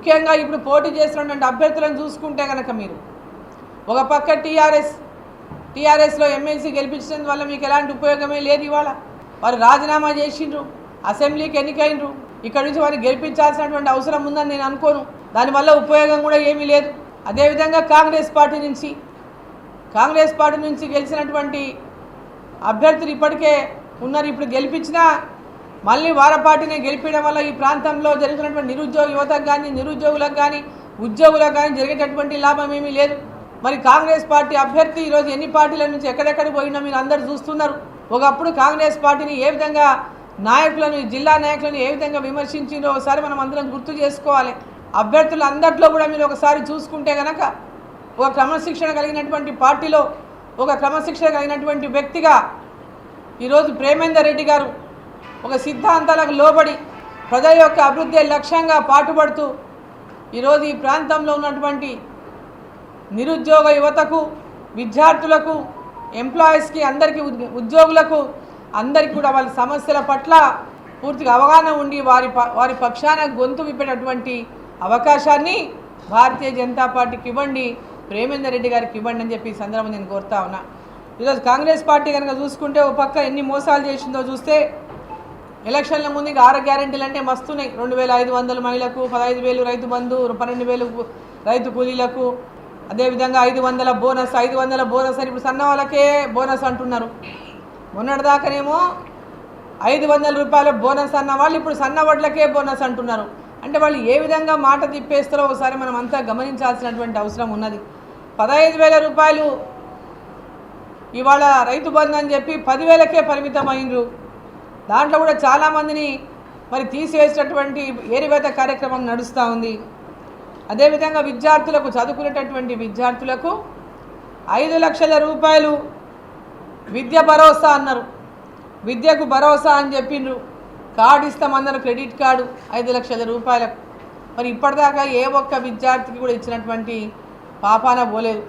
ముఖ్యంగా ఇప్పుడు పోటీ చేస్తున్నటువంటి అభ్యర్థులను చూసుకుంటే కనుక మీరు. ఒక పక్క టీఆర్ఎస్ టీఆర్ఎస్లో ఎమ్మెల్సీ గెలిపించడం వల్ల మీకు ఎలాంటి ఉపయోగమే లేదు ఇవాళ. వారు రాజీనామా చేసిండ్రు అసెంబ్లీకి ఎన్నికైనరు ఇక్కడ నుంచి వారిని గెలిపించాల్సినటువంటి అవసరం ఉందని నేను అనుకోను. దానివల్ల ఉపయోగం కూడా ఏమీ లేదు. అదేవిధంగా కాంగ్రెస్ పార్టీ నుంచి కాంగ్రెస్ పార్టీ నుంచి గెలిచినటువంటి అభ్యర్థులు ఇప్పటికే ఉన్నారు. ఇప్పుడు గెలిపించినా మళ్ళీ వార పార్టీనే గెలిపించడం వల్ల ఈ ప్రాంతంలో జరుగుతున్నటువంటి నిరుద్యోగ యువతకు కానీ నిరుద్యోగులకు కానీ ఉద్యోగులకు కానీ జరిగేటటువంటి లాభం ఏమీ లేదు. మరి కాంగ్రెస్ పార్టీ అభ్యర్థి ఈరోజు ఎన్ని పార్టీల నుంచి ఎక్కడెక్కడ పోయినా మీరు అందరు చూస్తున్నారు. ఒకప్పుడు కాంగ్రెస్ పార్టీని ఏ విధంగా నాయకులను జిల్లా నాయకులను ఏ విధంగా విమర్శించిందో ఒకసారి మనం అందరం గుర్తు చేసుకోవాలి. అభ్యర్థులు అందరిలో కూడా మీరు ఒకసారి చూసుకుంటే కనుక ఒక క్రమశిక్షణ కలిగినటువంటి పార్టీలో ఒక క్రమశిక్షణ కలిగినటువంటి వ్యక్తిగా ఈరోజు ప్రేమేందర్ రెడ్డి గారు ఒక సిద్ధాంతాలకు లోబడి ప్రజల యొక్క అభివృద్ధి లక్ష్యంగా పాటుపడుతూ ఈరోజు ఈ ప్రాంతంలో ఉన్నటువంటి నిరుద్యోగ యువతకు విద్యార్థులకు ఎంప్లాయీస్కి అందరికీ ఉద్- ఉద్యోగులకు అందరికీ కూడా వాళ్ళ సమస్యల పట్ల పూర్తిగా అవగాహన ఉండి వారి ప- వారి పక్షాన గొంతు విప్పేటటువంటి అవకాశాన్ని భారతీయ జనతా పార్టీకి ఇవ్వండి ప్రేమేందర్ రెడ్డి గారికి ఇవ్వండి అని చెప్పి ఈ నేను కోరుతా ఉన్నా. ఈరోజు కాంగ్రెస్ పార్టీ కనుక చూసుకుంటే ఒక పక్క ఎన్ని మోసాలు చేసిందో చూస్తే ఎలక్షన్ల ముందు ఇంకా ఆరు అంటే మస్తున్నాయి రెండు వేల ఐదు వందల మహిళలకు పదహైదు వేలు రైతు బంధు పన్నెండు వేలు రైతు కూలీలకు అదేవిధంగా ఐదు వందల బోనస్ ఐదు వందల బోనస్ అని ఇప్పుడు సన్న వాళ్ళకే బోనస్ అంటున్నారు. మొన్నటిదాకానేమో ఐదు వందల రూపాయల బోనస్ అన్న వాళ్ళు ఇప్పుడు సన్న వడ్లకే బోనస్ అంటున్నారు. అంటే వాళ్ళు ఏ విధంగా మాట తిప్పేస్తారో ఒకసారి మనం అంతా గమనించాల్సినటువంటి అవసరం ఉన్నది. పదహైదు వేల రూపాయలు ఇవాళ రైతు బంధు అని చెప్పి పదివేలకే పరిమితమైనరు దాంట్లో కూడా చాలామందిని మరి తీసివేసినటువంటి ఏరివేత కార్యక్రమం నడుస్తూ ఉంది. అదేవిధంగా విద్యార్థులకు చదువుకునేటటువంటి విద్యార్థులకు ఐదు లక్షల రూపాయలు విద్య భరోసా అన్నారు. విద్యకు భరోసా అని చెప్పిండ్రు. కార్డు ఇస్తామన్నారు క్రెడిట్ కార్డు ఐదు లక్షల రూపాయలకు. మరి ఇప్పటిదాకా ఏ ఒక్క విద్యార్థికి కూడా ఇచ్చినటువంటి పాపాన పోలేదు.